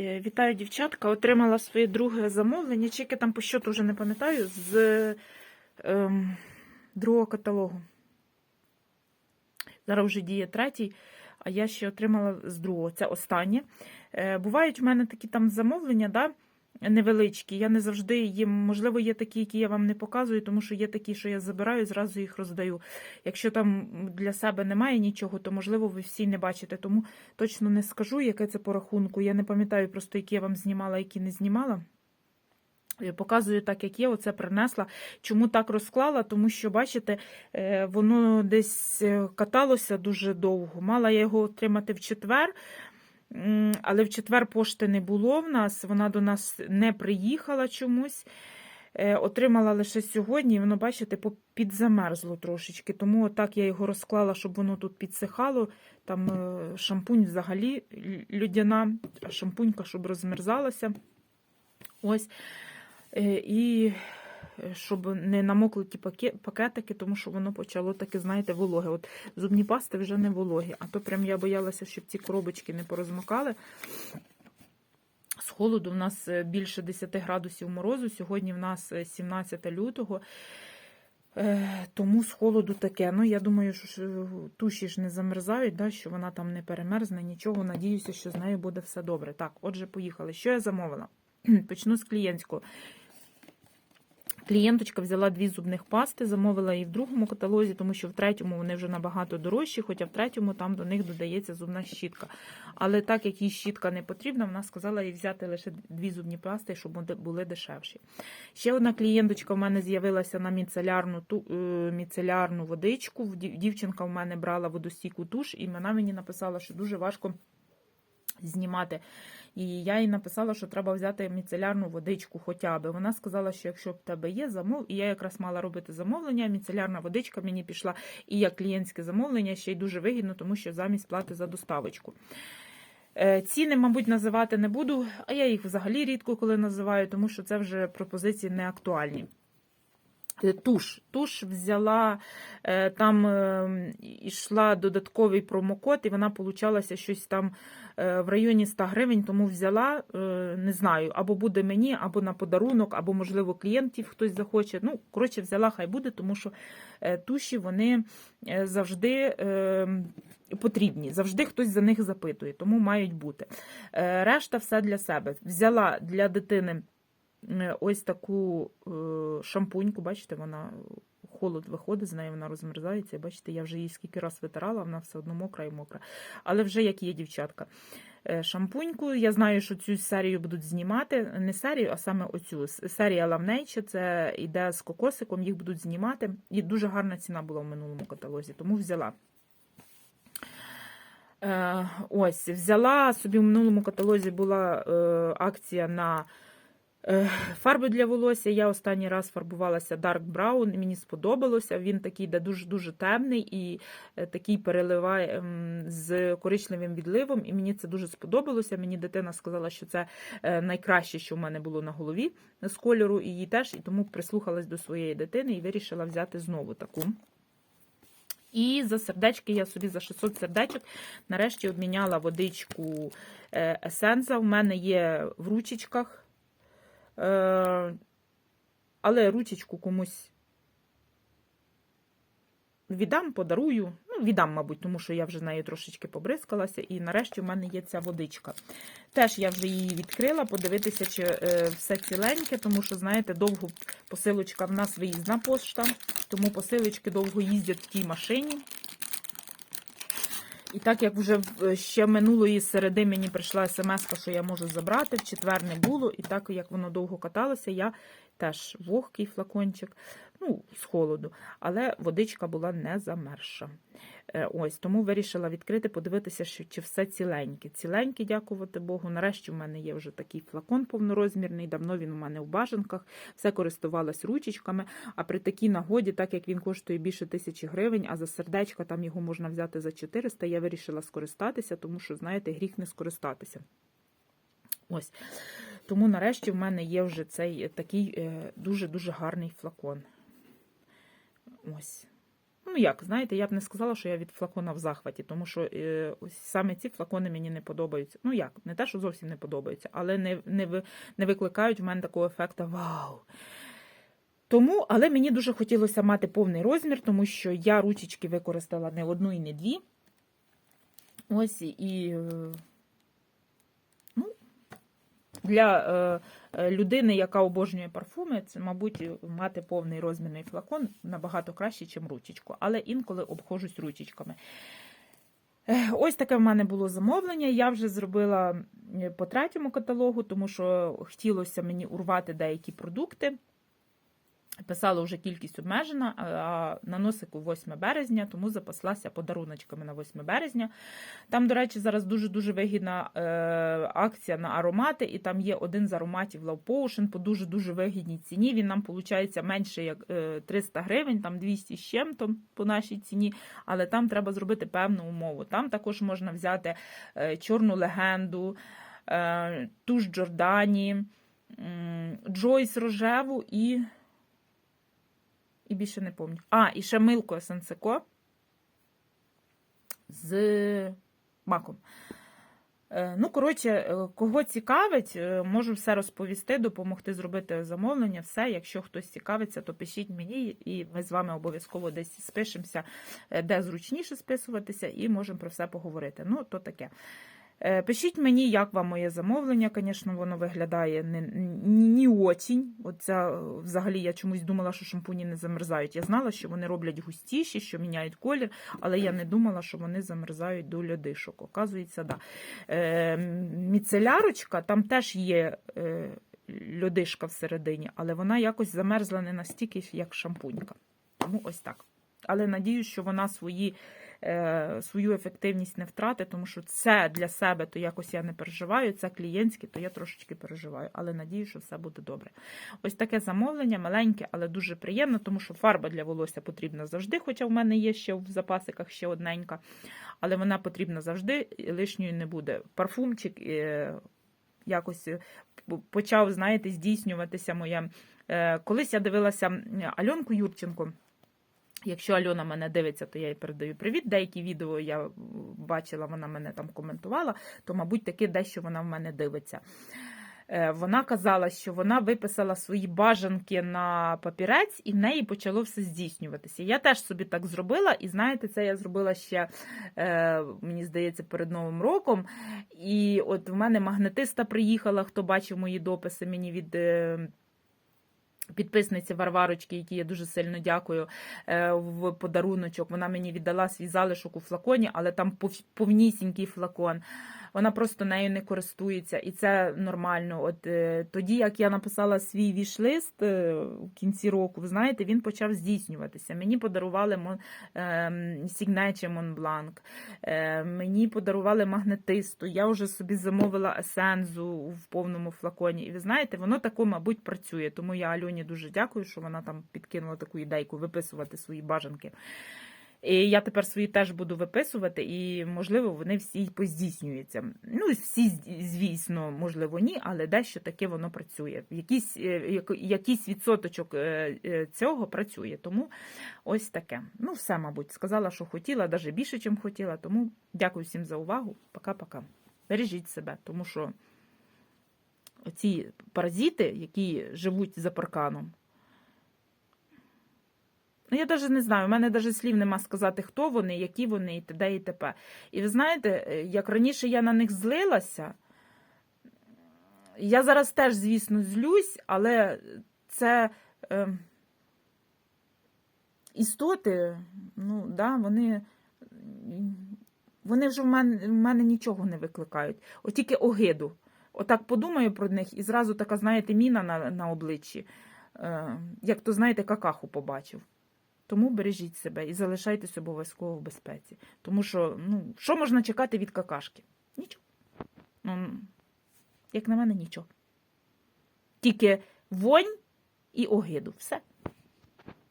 Е, Вітаю, дівчатка. Отримала своє друге замовлення. Чеки там по щоту вже не пам'ятаю, з ем, другого каталогу. Зараз вже діє третій, а я ще отримала з другого. Це останнє. Е, бувають в мене такі там замовлення, да, невеличкі. Я не завжди їм, можливо, є такі, які я вам не показую, тому що є такі, що я забираю і зразу їх роздаю. Якщо там для себе немає нічого, то можливо ви всі не бачите. Тому точно не скажу, яке це по рахунку. Я не пам'ятаю просто, які я вам знімала, які не знімала. Показую так, як є, оце принесла. Чому так розклала? Тому що, бачите, е, воно десь е, каталося дуже довго. Мала я його отримати в четвер, але в четвер пошти не було в нас, вона до нас не приїхала чомусь. Е, Отримала лише сьогодні, і воно, бачите, підзамерзло трошечки. Тому отак я його розклала, щоб воно тут підсихало. Там е, шампунь взагалі людяна, шампунька, щоб розмерзалася. Ось. Е, І щоб не намокли ті пакетики, тому що воно почало таке, знаєте, вологе. От зубні пасти вже не вологі. А то прям я боялася, щоб ці коробочки не порозмокали. З холоду в нас е, більше 10 градусів морозу. Сьогодні в нас е, 17 лютого. Е, Тому з холоду таке. Ну, я думаю, що туші ж не замерзають, да, що вона там не перемерзне, нічого. Надіюся, що з нею буде все добре. Так, отже, поїхали. Що я замовила? Почну з клієнтського. Клієнточка взяла дві зубних пасти, замовила її в другому каталозі, тому що в третьому вони вже набагато дорожчі, хоча в третьому там до них додається зубна щітка. Але так як їй щітка не потрібна, вона сказала їй взяти лише дві зубні пасти, щоб були дешевші. Ще одна клієнточка в мене з'явилася на міцелярну, ту, е, міцелярну водичку. Дівчинка в мене брала водостійку туш, і вона мені написала, що дуже важко знімати. І я їй написала, що треба взяти міцелярну водичку хоча б. Вона сказала, що якщо в тебе є замов, і я якраз мала робити замовлення, міцелярна водичка мені пішла і як клієнтське замовлення, ще й дуже вигідно, тому що замість плати за доставочку. Е, Ціни, мабуть, називати не буду, а я їх взагалі рідко коли називаю, тому що це вже пропозиції не актуальні. Е, Туш. Туш взяла, е, там е, йшла додатковий промокод, і вона получалася щось там е, в районі 100 гривень, тому взяла, е, не знаю, або буде мені, або на подарунок, або, можливо, клієнтів хтось захоче. Ну, коротше, взяла, хай буде, тому що е, туші вони е, завжди е, потрібні, завжди хтось за них запитує, тому мають бути. Е, Решта все для себе. Взяла для дитини. Е, ось таку е, шампуньку, бачите, вона холод виходить з неї, вона розмерзається. Бачите, я вже її скільки раз витирала, вона все одно мокра і мокра. Але вже як є дівчатка. Е, Шампуньку. Я знаю, що цю серію будуть знімати. Не серію, а саме оцю. Серія Love це йде з кокосиком, їх будуть знімати. І дуже гарна ціна була в минулому каталозі, тому взяла. Ось, взяла собі в минулому каталозі була акція на Фарби для волосся. Я останній раз фарбувалася Dark Brown, мені сподобалося. Він такий, де дуже-дуже темний і е, такий переливає ем, з коричневим відливом. І мені це дуже сподобалося. Мені дитина сказала, що це е, найкраще, що в мене було на голові з кольору, і їй теж, і тому прислухалась до своєї дитини і вирішила взяти знову таку. І за сердечки я собі за 600 сердечок нарешті обміняла водичку е, есенса. У мене є в ручечках. Е, але ручечку комусь віддам, подарую. Ну, віддам, мабуть, тому що я вже нею трошечки побризкалася, і нарешті в мене є ця водичка. Теж я вже її відкрила, подивитися, чи е, все ціленьке, тому що, знаєте, довго посилочка в нас виїзна пошта, тому посилочки довго їздять в тій машині. І так як вже ще минулої середи мені прийшла смс, що я можу забрати, в четвер не було, і так як воно довго каталося, я теж вогкий флакончик, ну, з холоду, але водичка була не замерша. Е, Ось, тому вирішила відкрити, подивитися, що, чи все ціленьке. Ціленьке, дякувати Богу. Нарешті в мене є вже такий флакон повнорозмірний, давно він у мене в бажанках, все користувалась ручечками, а при такій нагоді, так як він коштує більше тисячі гривень, а за сердечко там його можна взяти за 400, я вирішила скористатися, тому що, знаєте, гріх не скористатися. Ось. Тому нарешті в мене є вже цей е, такий е, дуже-дуже гарний флакон. Ось. Ну, як, знаєте, я б не сказала, що я від флакона в захваті, тому що е, ось саме ці флакони мені не подобаються. Ну як, не те, що зовсім не подобаються, але не, не, не викликають в мене такого ефекту вау. Тому, але мені дуже хотілося мати повний розмір, тому що я ручечки використала не одну і не дві. Ось і е, для е, е, людини, яка обожнює парфуми, це, мабуть, мати повний розмірний флакон набагато краще, ніж ручечку. Але інколи обходжусь ручечками. Е, Ось таке в мене було замовлення. Я вже зробила по третьому каталогу, тому що хотілося мені урвати деякі продукти. Писала вже кількість обмежена, а на носику 8 березня, тому запаслася подаруночками на 8 березня. Там, до речі, зараз дуже-дуже вигідна е, акція на аромати, і там є один з ароматів Love Potion по дуже-дуже вигідній ціні. Він нам виходить менше як е, 300 гривень, там 200 з чим-то по нашій ціні, але там треба зробити певну умову. Там також можна взяти е, чорну легенду, е, туш Джордані, Джойс рожеву і. І більше не пам'ятаю. А, і ще милко Сенсеко з маком. Е, Ну, коротше, е, кого цікавить, е, можу все розповісти, допомогти зробити замовлення. Все, якщо хтось цікавиться, то пишіть мені, і ми з вами обов'язково десь спишемося, де зручніше списуватися, і можемо про все поговорити. Ну, то таке. Е, Пишіть мені, як вам моє замовлення. Звісно, воно виглядає не, ні очень. Оця, е, взагалі, я чомусь думала, що шампуні не замерзають. Я знала, що вони роблять густіші, що міняють колір, але я не думала, що вони замерзають до льодишок. Оказується, да. Е, міцелярочка, там теж є е, льодишка всередині, але вона якось замерзла не настільки, як шампунька. Тому ось так. Але надіюсь, що вона свої е, свою ефективність не втратить, тому що це для себе то якось я не переживаю, це клієнтське, то я трошечки переживаю, але надію, що все буде добре. Ось таке замовлення, маленьке, але дуже приємно, тому що фарба для волосся потрібна завжди, хоча в мене є ще в запасиках ще одненька, але вона потрібна завжди, і лишньої не буде. Парфумчик е, якось е, почав, знаєте, здійснюватися моє. Е, Колись я дивилася Альонку Юрченко. Якщо Альона мене дивиться, то я їй передаю привіт. Деякі відео я бачила, вона мене там коментувала, то, мабуть, таки дещо вона в мене дивиться. Е, Вона казала, що вона виписала свої бажанки на папірець, і в неї почало все здійснюватися. Я теж собі так зробила, і знаєте, це я зробила ще, е, мені здається, перед Новим роком. І от в мене магнетиста приїхала, хто бачив мої дописи мені від. Підписниці Варварочки, якій я дуже сильно дякую е, в подаруночок. Вона мені віддала свій залишок у флаконі, але там пов- повнісінький флакон. Вона просто нею не користується, і це нормально. От е, тоді, як я написала свій вішлист е, в кінці року, ви знаєте, він почав здійснюватися. Мені подарували мон, е, Signature Mont е, мені подарували магнетисту. Я вже собі замовила есензу в повному флаконі. І ви знаєте, воно тако, мабуть, працює. Тому я Альоні дуже дякую, що вона там підкинула таку ідейку виписувати свої бажанки. І я тепер свої теж буду виписувати, і, можливо, вони всі поздійснюються. Ну, всі, звісно, можливо, ні, але дещо таке воно працює. Якийсь, е, якийсь відсоточок е, е, цього працює. Тому ось таке. Ну, все, мабуть, сказала, що хотіла, навіть більше, ніж хотіла. Тому дякую всім за увагу. Пока-пока. Бережіть себе, тому що оці паразити, які живуть за парканом. Ну, я навіть не знаю, у мене навіть слів нема сказати, хто вони, які вони, і т.д. і т.п. І ви знаєте, е, як раніше я на них злилася, я зараз теж, звісно, злюсь, але це е, істоти, ну, да, вони, вони вже в мене, в мене нічого не викликають. От тільки огиду. Отак подумаю про них, і зразу така, знаєте, міна на, на обличчі. Е, як то, знаєте, какаху побачив. Тому бережіть себе і залишайтесь обов'язково в безпеці. Тому що, ну, що можна чекати від какашки? Нічого. Ну, як на мене, нічого. Тільки вонь і огиду. Все.